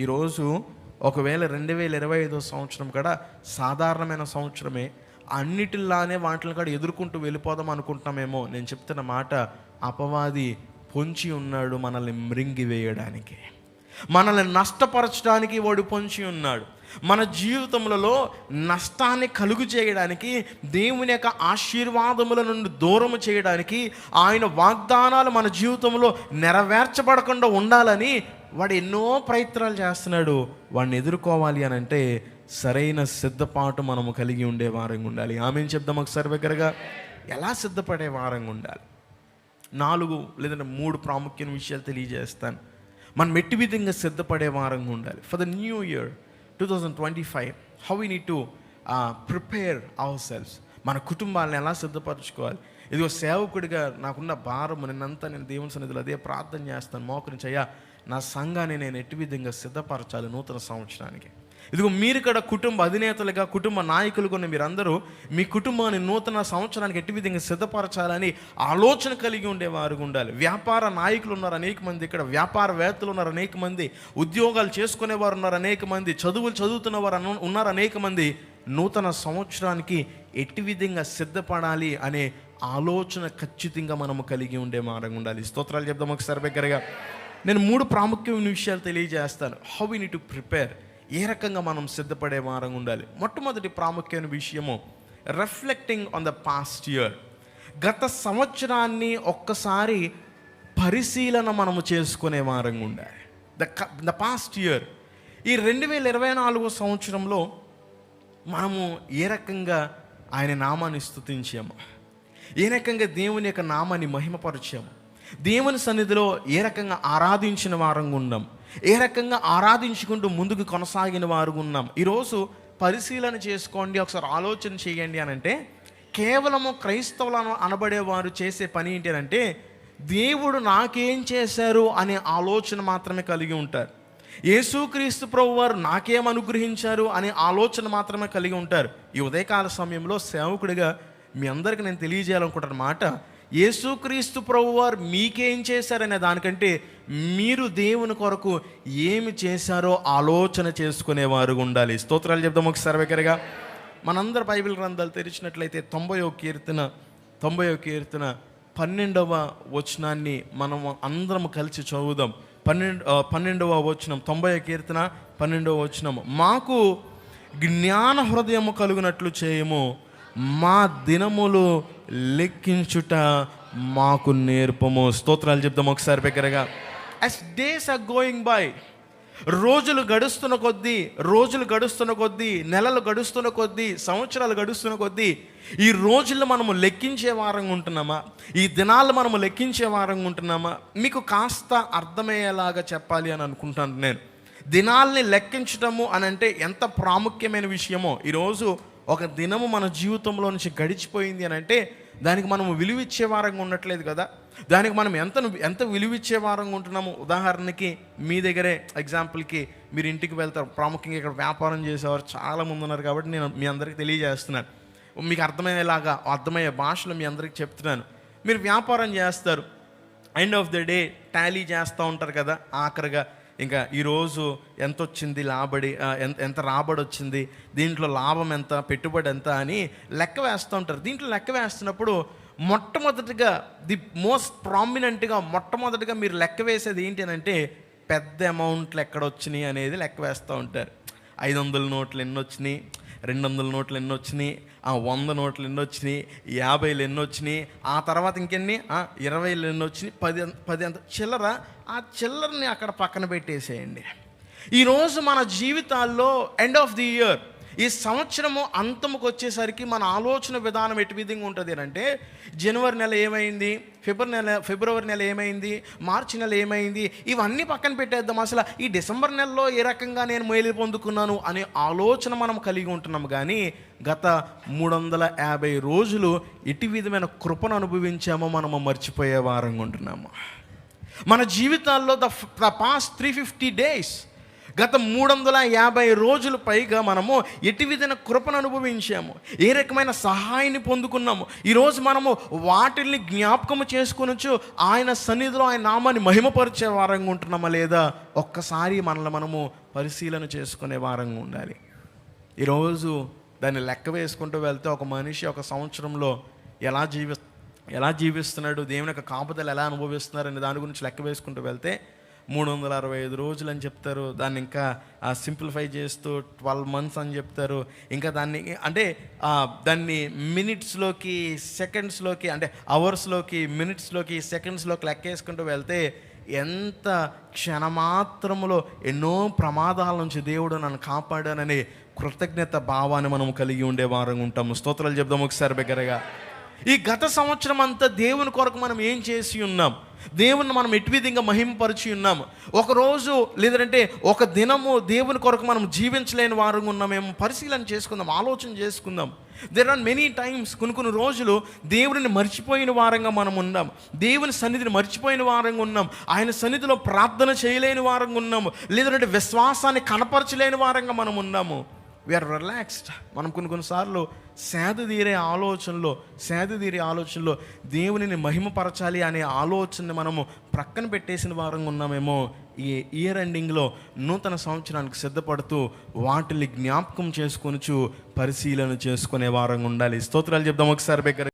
ఈరోజు ఒకవేళ రెండు వేల ఇరవై ఐదో సంవత్సరం కూడా సాధారణమైన సంవత్సరమే అన్నిటిలానే వాటిని కూడా ఎదుర్కొంటూ వెళ్ళిపోదాం అనుకుంటున్నామేమో నేను చెప్తున్న మాట అపవాది పొంచి ఉన్నాడు మనల్ని మృంగి వేయడానికి. మనల్ని నష్టపరచడానికి వాడు పొంచి ఉన్నాడు. మన జీవితములలో నష్టాన్ని కలుగు చేయడానికి దేవుని యొక్క ఆశీర్వాదముల నుండి దూరము చేయడానికి ఆయన వాగ్దానాలు మన జీవితంలో నెరవేర్చబడకుండా ఉండాలని వాడు ఎన్నో ప్రయత్నాలు చేస్తున్నాడు వాడిని ఎదుర్కోవాలి అని అంటే సరైన సిద్ధపాటు మనము కలిగి ఉండే వారంగా ఉండాలి. ఆమె చెప్దాం ఒకసారి దగ్గరగా? ఎలా సిద్ధపడే వారంగా ఉండాలి? నాలుగు లేదంటే మూడు ప్రాముఖ్యమైన విషయాలు తెలియజేస్తాను. మనం ఎట్టి విధంగా సిద్ధపడే వారంగా ఉండాలి? For the new year two thousand twenty five how we need to prepare ourselves మన కుటుంబాలను ఎలా సిద్ధపరచుకోవాలి? ఇదిగో సేవకుడిగా నాకున్న భారం నిన్నంతా నేను దేవుని సన్నిధిలో అదే ప్రార్థన చేస్తాను. మోకరించి అయ్యా నా సంఘాన్ని నేను ఎట్టి విధంగా సిద్ధపరచాలి నూతన సంవత్సరానికి? ఇదిగో మీరు ఇక్కడ కుటుంబ అధినేతలుగా కుటుంబ నాయకులుగా కొన్ని మీరందరూ మీ కుటుంబాన్ని నూతన సంవత్సరానికి ఎట్టి విధంగా సిద్ధపరచాలని ఆలోచన కలిగి ఉండేవారు ఉండాలి. వ్యాపార నాయకులు ఉన్నారు అనేక మంది ఇక్కడ వ్యాపారవేత్తలు ఉన్నారు అనేక మంది ఉద్యోగాలు చేసుకునేవారు ఉన్నారు అనేక మంది చదువులు చదువుతున్న వారు ఉన్నారు అనేక మంది. నూతన సంవత్సరానికి ఎట్టి విధంగా సిద్ధపడాలి అనే ఆలోచన ఖచ్చితంగా మనము కలిగి ఉండే మారంగా ఉండాలి. స్తోత్రాలు చెప్దాం ఒకసారి దగ్గరగా నేను మూడు ప్రాముఖ్యమైన విషయాలు తెలియజేస్తాను. How we need to prepare ఏ రకంగా మనం సిద్ధపడే వారంగా ఉండాలి? మొట్టమొదటి ప్రాముఖ్యమైన విషయము reflecting on the past year గత సంవత్సరాన్ని ఒక్కసారి పరిశీలన మనము చేసుకునే వారంగా ఉండాలి. ద ద పాస్ట్ ఇయర్ ఈ రెండు వేల ఇరవై నాలుగో సంవత్సరంలో మనము ఏ రకంగా ఆయన నామాన్ని స్థుతించాము ఏ రకంగా దేవుని యొక్క నామాన్ని మహిమపరిచాము? దేవుని సన్నిధిలో ఏ రకంగా ఆరాధించిన వారంగా ఉన్నాం? ఏ రకంగా ఆరాధించుకుంటూ ముందుకు కొనసాగిన వారు ఉన్నాం? ఈరోజు పరిశీలన చేసుకోండి ఒకసారి ఆలోచన చేయండి అని అంటే కేవలము క్రైస్తవులను అనబడే వారు చేసే పని ఏంటి అంటే దేవుడు నాకేం చేశారు అనే ఆలోచన మాత్రమే కలిగి ఉంటారు. యేసుక్రీస్తు ప్రభు వారు నాకేం అనుగ్రహించారు అనే ఆలోచన మాత్రమే కలిగి ఉంటారు. ఈ ఉదయకాల సమయంలో సేవకుడిగా మీ అందరికీ నేను తెలియజేయాలనుకుంటున్న మాట యేసుక్రీస్తు ప్రభు వారు మీకేం చేశారనే దానికంటే మీరు దేవుని కొరకు ఏమి చేశారో ఆలోచన చేసుకునేవారు ఉండాలి. స్తోత్రాలు చెప్దాం ఒకసారి దగ్గరగా మనందరు బైబిల్ గ్రంథాలు తెరిచినట్లయితే తొంభై కీర్తన తొంభై కీర్తన పన్నెండవ వచనాన్ని మనం అందరం కలిసి చదువుదాం. పన్నెండు పన్నెండవ వచనం తొంభై కీర్తన పన్నెండవ వచనం. మాకు జ్ఞాన హృదయము కలుగునట్లు చేయము. మా దినములు లెక్కించుట మాకు నేర్పము. స్తోత్రాలు చెప్దాం ఒకసారి దగ్గరగా as days are going by రోజులు గడుస్తున్న కొద్దీ రోజులు గడుస్తున్న కొద్దీ నెలలు గడుస్తున్న కొద్దీ సంవత్సరాలు గడుస్తున్న కొద్దీ ఈ రోజులు మనము లెక్కించే వారంగా ఉంటున్నామా? ఈ దినాలు మనము లెక్కించే వారంగా ఉంటున్నామా? మీకు కాస్త అర్థమయ్యేలాగా చెప్పాలి అని అనుకుంటాను నేను. దినాల్ని లెక్కించటము అని అంటే ఎంత ప్రాముఖ్యమైన విషయమో. ఈరోజు ఒక దినము మన జీవితంలో నుంచి గడిచిపోయింది అని అంటే దానికి మనం విలువిచ్చే వారంగా ఉండట్లేదు కదా? దానికి మనం ఎంత ఎంత విలువిచ్చే వారంగా ఉంటున్నాము? ఉదాహరణకి మీ దగ్గరే ఎగ్జాంపుల్కి మీరు ఇంటికి వెళ్తారు. ప్రాముఖ్యంగా ఇక్కడ వ్యాపారం చేసేవారు చాలా మంది ఉన్నారు కాబట్టి నేను మీ అందరికీ తెలియజేస్తున్నాను. మీకు అర్థమయ్యేలాగా అర్థమయ్యే భాషలో మీ అందరికీ చెప్తున్నాను. మీరు వ్యాపారం చేస్తారు. End of the day tally చేస్తూ ఉంటారు కదా ఆఖరిగా. ఇంకా ఈరోజు ఎంత వచ్చింది లాబడి ఎంత ఎంత రాబడి వచ్చింది దీంట్లో లాభం ఎంత పెట్టుబడి ఎంత అని లెక్క వేస్తూ ఉంటారు. దీంట్లో లెక్క వేస్తున్నప్పుడు మొట్టమొదటిగా ది మోస్ట్ ప్రామినెంట్గా మొట్టమొదటిగా మీరు లెక్క వేసేది ఏంటి అని అంటే పెద్ద అమౌంట్లు ఎక్కడ వచ్చినాయి అనేది లెక్క వేస్తూ ఉంటారు. ఐదు వందల నోట్లు ఎన్ని వచ్చినాయి రెండు వందల నోట్లు ఎన్ని వచ్చినాయి ఆ వంద నోట్లు ఎన్ని వచ్చినాయి యాభైలు ఎన్ని వచ్చినాయి ఆ తర్వాత ఇంకెన్ని? ఆ, ఇరవైలు ఎన్ని వచ్చినాయి పది అంత- పది అంత. చిల్లర ఆ చిల్లరని అక్కడ పక్కన పెట్టేసేయండి. ఈరోజు మన జీవితాల్లో ఎండ్ ఆఫ్ ది ఇయర్ ఈ సంవత్సరము అంతముకు వచ్చేసరికి మన ఆలోచన విధానం ఎటు విధంగా ఉంటుంది అంటే జనవరి నెల ఏమైంది ఫిబ్రవరి నెల ఫిబ్రవరి నెల ఏమైంది మార్చి నెల ఏమైంది ఇవన్నీ పక్కన పెట్టేద్దాం. అసలు ఈ డిసెంబర్ నెలలో ఏ రకంగా నేను మేలు పొందుకున్నాను అనే ఆలోచన మనం కలిగి ఉంటున్నాం. కానీ గత మూడు వందల యాభై రోజులు ఎటు విధమైన కృపను అనుభవించామో మనము మర్చిపోయే వారంగా ఉంటున్నాము. మన జీవితాల్లో the the past three fifty days గత మూడు వందల యాభై రోజులు పైగా మనము ఎటు విధమైన కృపను అనుభవించాము. ఏ రకమైన సహాయాన్ని పొందుకున్నాము. ఈరోజు మనము వాటిల్ని జ్ఞాపకము చేసుకొనొచ్చు. ఆయన సన్నిధిలో ఆయన నామాన్ని మహిమపరిచే వారంగా ఉంటున్నామా లేదా? ఒక్కసారి మనల్ని మనము పరిశీలన చేసుకునే వారంగా ఉండాలి. ఈరోజు దాన్ని లెక్క వేసుకుంటూ వెళ్తే ఒక మనిషి ఒక సంవత్సరంలో ఎలా జీవి ఎలా జీవిస్తున్నాడు? దేవుని యొక్క కాపుదలు ఎలా అనుభవిస్తున్నారు అనే దాని గురించి లెక్క వేసుకుంటూ వెళ్తే మూడు వందల అరవై ఐదు రోజులు అని చెప్తారు. దాన్ని ఇంకా సింప్లిఫై చేస్తూ ట్వెల్వ్ మంత్స్ అని చెప్తారు. ఇంకా దాన్ని అంటే దాన్ని మినిట్స్లోకి సెకండ్స్లోకి అంటే అవర్స్లోకి మినిట్స్లోకి సెకండ్స్లోకి లెక్కేసుకుంటూ వెళ్తే ఎంత క్షణమాత్రములో ఎన్నో ప్రమాదాల నుంచి దేవుడు నన్ను కాపాడానని కృతజ్ఞత భావాన్ని మనం కలిగి ఉండే వారంగా ఉంటాము. స్తోత్రాలు చెప్దాం ఒకసారి బిగ్గరగా. ఈ గత సంవత్సరం అంతా దేవుని కొరకు మనం ఏం చేసి ఉన్నాం? దేవుని మనం ఎటు విధంగా మహింపరిచి ఉన్నాము ఒకరోజు లేదంటే ఒక దినము దేవుని కొరకు మనం జీవించలేని వారంగా ఉన్నామేమో పరిశీలన చేసుకుందాం ఆలోచన చేసుకుందాం. దెర్ ఆర్ మెనీ టైమ్స్ కొన్ని కొన్ని రోజులు దేవుడిని మర్చిపోయిన వారంగా మనం ఉన్నాం. దేవుని సన్నిధిని మర్చిపోయిన వారంగా ఉన్నాం. ఆయన సన్నిధిలో ప్రార్థన చేయలేని వారంగా ఉన్నాము. లేదంటే విశ్వాసాన్ని కనపరచలేని వారంగా మనం ఉన్నాము. వీఆర్ రిలాక్స్డ్ మనం కొన్ని కొన్నిసార్లు సేద తీరే ఆలోచనలో సేద తీరే ఆలోచనలో దేవునిని మహిమపరచాలి అనే ఆలోచనని మనము ప్రక్కన పెట్టేసిన వారంగా ఉన్నామేమో ఈ ఇయర్ ఎండింగ్లో నూతన సంవత్సరానికి సిద్ధపడుతూ వాటిని జ్ఞాపకం చేసుకొనుచు పరిశీలన చేసుకునే వారంగా ఉండాలి. స్తోత్రాలు చెప్దాం ఒకసారి బెగ్గర